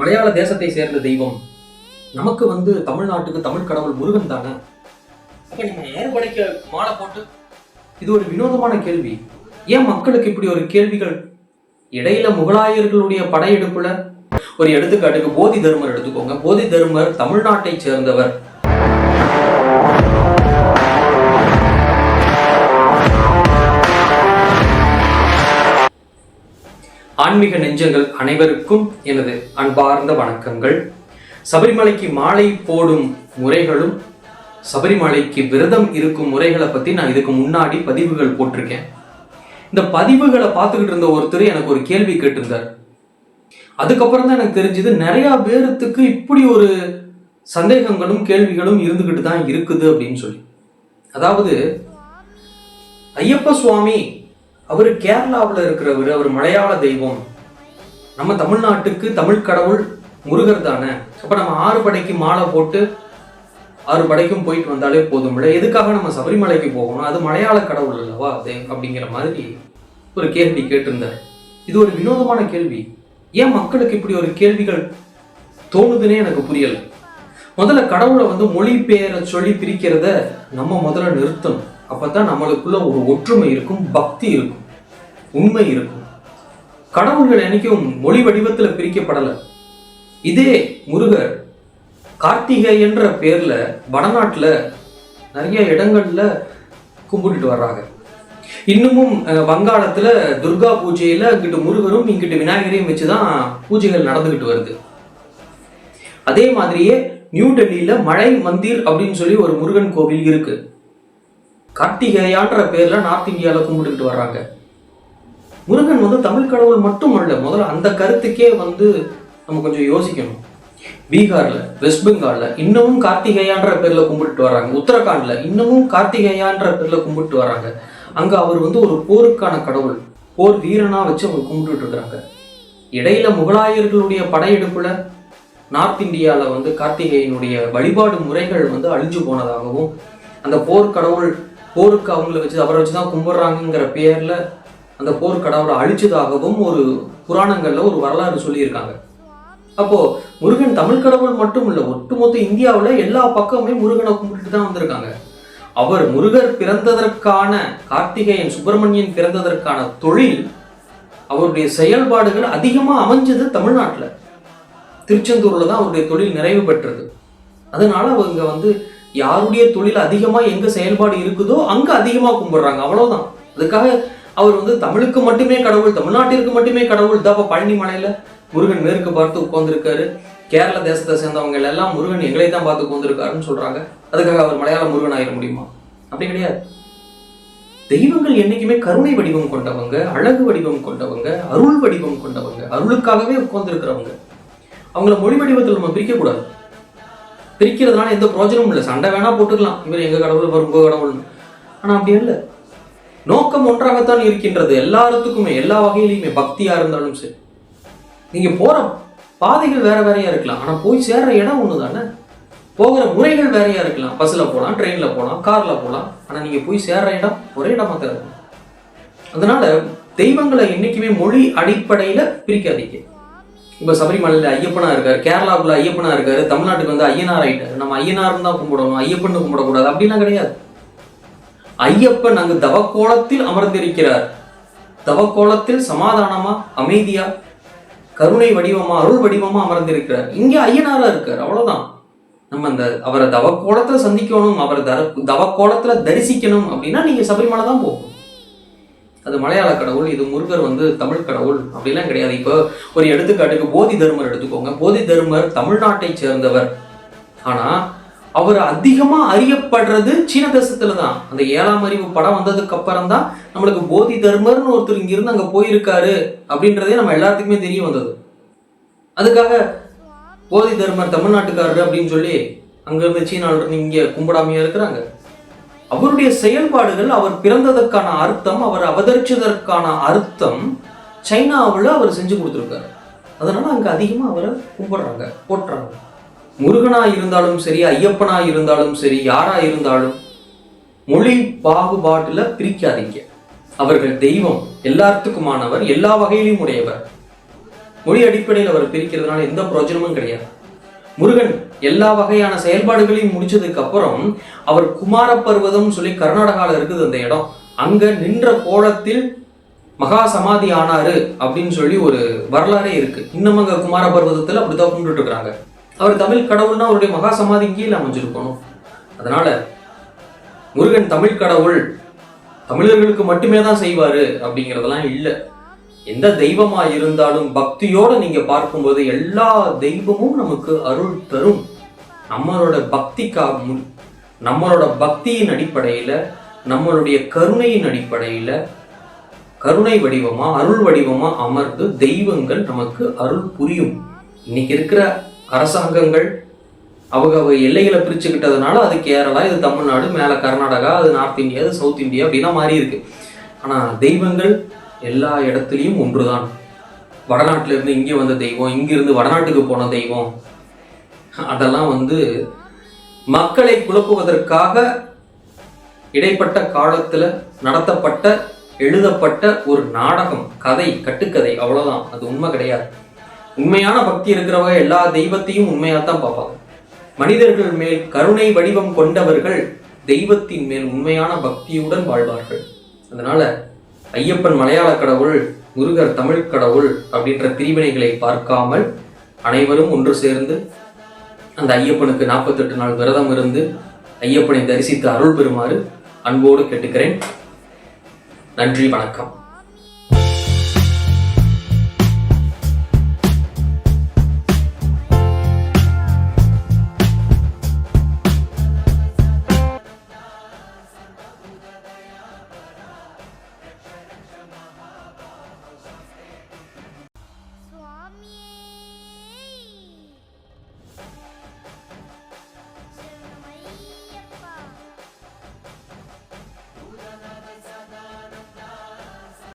மலையாள தேசத்தை சேர்ந்த தெய்வம். நமக்கு வந்து தமிழ்நாட்டுக்கு தமிழ் கடவுள் முருகன் தானே? அப்ப நம்ம ஆறுபடைக்க மாலை போட்டு? இது ஒரு வினோதமான கேள்வி. ஏன் மக்களுக்கு இப்படி ஒரு கேள்விகள்? இடையில முகலாயர்களுடைய படையெடுப்புல ஒரு எடுத்துக்காட்டுக்கு போதி தர்மர் எடுத்துக்கோங்க. போதி தர்மர் தமிழ்நாட்டை சேர்ந்தவர். ஆன்மீக நெஞ்சங்கள் அனைவருக்கும் எனது அன்பார்ந்த வணக்கங்கள். சபரிமலைக்கு மாலை போடும் முறைகளும் சபரிமலைக்கு விரதம் இருக்கும் முறைகளை பற்றி நான் இதுக்கு முன்னாடி பதிவுகள் போட்டிருக்கேன். இந்த பதிவுகளை பார்த்துக்கிட்டு இருந்த ஒருத்தர் எனக்கு ஒரு கேள்வி கேட்டிருந்தார். அதுக்கப்புறம் தான் எனக்கு தெரிஞ்சது நிறையா பேர்த்துக்கு இப்படி ஒரு சந்தேகங்களும் கேள்விகளும் இருந்துக்கிட்டு தான் இருக்குது அப்படின்னு சொல்லி. அதாவது ஐயப்ப சுவாமி அவர் கேரளாவில் இருக்கிறவர் அவர் மலையாள தெய்வம். நம்ம தமிழ்நாட்டுக்கு தமிழ் கடவுள் முருகர் தானே. அப்ப நம்ம ஆறு படைக்கு மாலை போட்டு ஆறு படைக்கும் போயிட்டு வந்தாலே போதும்ல. எதுக்காக நம்ம சபரிமலைக்கு போகணும்? அது மலையாள கடவுள் அல்லவா? அது அப்படிங்கிற மாதிரி ஒரு கேள்வி கேட்டிருந்தார். இது ஒரு வினோதமான கேள்வி. ஏன் மக்களுக்கு இப்படி ஒரு கேள்விகள் தோணுதுன்னே எனக்கு புரியல. முதல்ல கடவுளை வந்து மொழி பெயரை சொல்லி பிரிக்கிறத நம்ம முதல்ல நிறுத்தணும். அப்பதான் நம்மளுக்குள்ள ஒரு ஒற்றுமை இருக்கும் பக்தி இருக்கும் உண்மை இருக்கும். கடவுள்கள் என்னைக்கும் மொழி வடிவத்துல பிரிக்கப்படலை. இதே முருகர் கார்த்திகை என்ற பேர்ல வடநாட்டுல நிறைய இடங்கள்ல கும்பிட்டுட்டு வர்றாங்க. இன்னமும் அஹ், வங்காளத்துல துர்கா பூஜையில இங்கிட்டு முருகரும் இங்கிட்டு விநாயகரையும் வச்சுதான் பூஜைகள் நடந்துகிட்டு வருது. அதே மாதிரியே நியூ டெல்லியில மழை மந்திர் அப்படின்னு சொல்லி ஒரு முருகன் கோவில் இருக்கு. கார்த்திகேயான்ற பேர்ல நார்த் இந்தியால கும்பிட்டுக்கிட்டு வர்றாங்க. முருகன் வந்து தமிழ் கடவுள் மட்டும் அல்ல முதல்ல அந்த கருத்துக்கே வந்து நம்ம கொஞ்சம் யோசிக்கணும். பீகார்ல வெஸ்ட் பெங்கால்ல இன்னமும் கார்த்திகேயான்ற பேர்ல கும்பிட்டு வர்றாங்க. உத்தரகாண்ட்ல இன்னமும் கார்த்திகேயான்ற பேர்ல கும்பிட்டு வர்றாங்க. அங்க அவர் வந்து ஒரு போருக்கான கடவுள் போர் வீரனா வச்சு அவங்க கும்பிட்டுட்டு இருக்கிறாங்க. இடையில முகலாயர்களுடைய படையெடுப்புல நார்த் இந்தியாவில் வந்து கார்த்திகேயனுடைய வழிபாடு முறைகள் வந்து அழிஞ்சு போனதாகவும் அந்த போர் கடவுள் போருக்கு அவங்கள வச்சு அவரை வச்சு தான் கும்பிட்றாங்கிற பேரில் அந்த போர் கடவுளை அழிச்சதாகவும் ஒரு புராணங்களில் ஒரு வரலாறு சொல்லியிருக்காங்க. அப்போது முருகன் தமிழ் கடவுள் மட்டும் இல்லை ஒட்டுமொத்த இந்தியாவில் எல்லா பக்கமுமே முருகனை கும்பிட்டுட்டு தான் வந்திருக்காங்க. அவர் முருகர் பிறந்ததற்கான கார்த்திகேயன் சுப்பிரமணியன் பிறந்ததற்கான தொழில் அவருடைய செயல்பாடுகள் அதிகமாக அமைஞ்சது தமிழ்நாட்டில். திருச்செந்தூர்ல தான் அவருடைய தொழில் நிறைவு பெற்றது. அதனால அவங்க வந்து யாருடைய தொழில் அதிகமா எங்க செயல்பாடு இருக்குதோ அங்க அதிகமா கும்பிடுறாங்க. அவ்வளவுதான். அதுக்காக அவர் வந்து தமிழுக்கு மட்டுமே கடவுள் தமிழ்நாட்டிற்கு மட்டுமே கடவுள். தான் பழனி மலையில முருகன் மேற்கு பார்த்து உட்கார்ந்துருக்காரு. கேரள தேசத்தை சேர்ந்தவங்க எல்லாம் முருகன் எங்களை தான் பார்த்து உட்காந்துருக்காருன்னு சொல்றாங்க. அதுக்காக அவர் மலையாள முருகன் ஆயிட முடியுமா? அப்படி கிடையாது. தெய்வங்கள் என்னைக்குமே கருணை வடிவம் கொண்டவங்க அழகு வடிவம் கொண்டவங்க அருள் வடிவம் கொண்டவங்க அருளுக்காகவே உட்கார்ந்துருக்கிறவங்க. அவங்கள மொழி வடிவத்தில் நம்ம பிரிக்கக்கூடாது. பிரிக்கிறதுனால எந்த பிரோஜனமும் இல்லை. சண்டை வேணா போட்டுக்கலாம். இவர் எங்க கடவுள் இவர் உங்கள் கடவுள்னு. ஆனால் அப்படி இல்லை. நோக்கம் ஒன்றாகத்தான் இருக்கின்றது. எல்லாத்துக்குமே எல்லா வகையிலையுமே பக்தியாக இருந்தாலும் சரி. நீங்க போகிற பாதைகள் வேற வேறையாக இருக்கலாம். ஆனால் போய் சேர்ற இடம் ஒண்ணு தானே போகிற முறைகள் வேறையாக இருக்கலாம். பஸ்ஸில் போகலாம் ட்ரெயினில் போகலாம் கார்ல போகலாம் ஆனா நீங்க போய் சேர்ற இடம் ஒரே இடமா தான் இருக்கும் அதனால தெய்வங்களை என்னைக்குமே மொழி அடிப்படையில பிரிக்காதீங்க. இப்போ சபரிமலையில் ஐயப்பனா இருக்கார் கேரளாவுக்குள்ள ஐயப்பனா இருக்கார் தமிழ்நாட்டுக்கு வந்து ஐயனார் ஆகிட்டார் நம்ம ஐயனார்னு தான் கும்பிடணும் ஐயப்பன் கும்பிடக்கூடாது அப்படிலாம் கிடையாது. ஐயப்பன் அங்கு தவக்கோலத்தில் அமர்ந்திருக்கிறார். தவக்கோலத்தில் சமாதானமா அமைதியா கருணை வடிவமா அருள் வடிவமா அமர்ந்திருக்கிறார். இங்கே ஐயனாரா இருக்கார் அவ்வளவுதான். நம்ம அந்த அவரை தவக்கோலத்துல சந்திக்கணும் அவரை தர தவக்கோலத்துல தரிசிக்கணும் அப்படின்னா நீங்க சபரிமலை தான் போகணும். அது மலையாள கடவுள் இது முருகர் வந்து தமிழ் கடவுள் அப்படிலாம் கிடையாது. இப்போ ஒரு எடுத்துக்காட்டுக்கு போதி தர்மர் எடுத்துக்கோங்க. போதி தர்மர் தமிழ்நாட்டை சேர்ந்தவர். ஆனால் அவர் அதிகமாக அறியப்படுறது சீன தேசத்துல தான். அந்த ஏழாம் அறிவு படம் வந்ததுக்கு அப்புறம் தான் நம்மளுக்கு போதி தர்மர்னு ஒருத்தர் இங்கிருந்து அங்கே போயிருக்காரு அப்படின்றதே நம்ம எல்லாத்துக்குமே தெரிய வந்தது. அதுக்காக போதி தர்மர் தமிழ்நாட்டுக்காரரு அப்படின்னு சொல்லி அங்கேருந்து சீனாவிலிருந்து இருந்து கும்பிடாமையாக இருக்கிறாங்க. அவருடைய செயல்பாடுகள் அவர் பிறந்ததற்கான அர்த்தம் அவர் அவதரிச்சதற்கான அர்த்தம் சைனாவில் அவர் செஞ்சு கொடுத்துருக்காரு. அதனால் அங்கே அதிகமாக அவரை கும்பிடுறாங்க போட்டுறாங்க முருகனா இருந்தாலும் சரி ஐயப்பனா இருந்தாலும் சரி யாரா இருந்தாலும் மொழி பாகுபாட்டில் பிரிக்காதீங்க. அவர்கள் தெய்வம் எல்லாத்துக்குமானவர் எல்லா வகையிலும் உடையவர். மொழி அடிப்படையில் அவர் பிரிக்கிறதுனால எந்த பிரயோஜனமும் கிடையாது. முருகன் எல்லா வகையான செயல்பாடுகளையும் முடிச்சதுக்கு அப்புறம் அவர் குமார பர்வதம் சொல்லி கர்நாடகாவில் இருக்குது அந்த இடம். அங்க நின்ற கோலத்தில் மகா சமாதி ஆனாரு அப்படின்னு சொல்லி ஒரு வரலாறே இருக்கு. இன்னும் அங்க குமார பர்வதத்தில் அப்படிதான் கும்பிட்டு இருக்கிறாங்க. அவர் தமிழ் கடவுள்னா அவருடைய மகா சமாதி கீழே அமைஞ்சிருக்கணும் அதனால முருகன் தமிழ் கடவுள் தமிழர்களுக்கு மட்டுமே தான் செய்வாரு அப்படிங்கிறதெல்லாம் இல்லை. எந்த தெய்வமா இருந்தாலும் பக்தியோட நீங்க பார்க்கும்போது எல்லா தெய்வமும் நமக்கு அருள் தரும். நம்மளோட பக்திக்கா நம்மளோட பக்தியின் அடிப்படையில் நம்மளுடைய கருணையின் அடிப்படையில் கருணை வடிவமாக அருள் வடிவமாக அமர்ந்து தெய்வங்கள் நமக்கு அருள் புரியும். இன்னைக்கு இருக்கிற அரசாங்கங்கள் அவங்க அவங்க எல்லைகளை பிரிச்சுக்கிட்டதுனால அது கேரளா இது தமிழ்நாடு மேலே கர்நாடகா அது நார்த் இந்தியா அது சவுத் இந்தியா அப்படின்னா மாறி இருக்கு. ஆனால் தெய்வங்கள் எல்லா இடத்துலையும் ஒன்று தான் வடநாட்டிலேருந்து இங்கே வந்த தெய்வம் இங்கிருந்து வடநாட்டுக்கு போன தெய்வம் அதெல்லாம் வந்து மக்களை குழப்புவதற்காக இடைப்பட்ட காலத்துல நடத்தப்பட்ட எழுதப்பட்ட ஒரு நாடகம் கதை கட்டுக்கதை அவ்வளவுதான். அது உண்மை கிடையாது. உண்மையான பக்தி இருக்கிறவங்க எல்லா தெய்வத்தையும் உண்மையாக தான் பார்ப்பாங்க. மனிதர்கள் மேல் கருணை வடிவம் கொண்டவர்கள் தெய்வத்தின் மேல் உண்மையான பக்தியுடன் வாழ்வார்கள். அதனால ஐயப்பன் மலையாள கடவுள் முருகர் தமிழ் கடவுள் அப்படின்ற பிரிவினைகளை பார்க்காமல் அனைவரும் ஒன்று சேர்ந்து அந்த ஐயப்பனுக்கு நாற்பத்தெட்டு நாள் விரதம் இருந்து ஐயப்பனை தரிசித்து அருள் பெறுமாறு அன்போடு கேட்டுக்கிறேன். நன்றி வணக்கம்.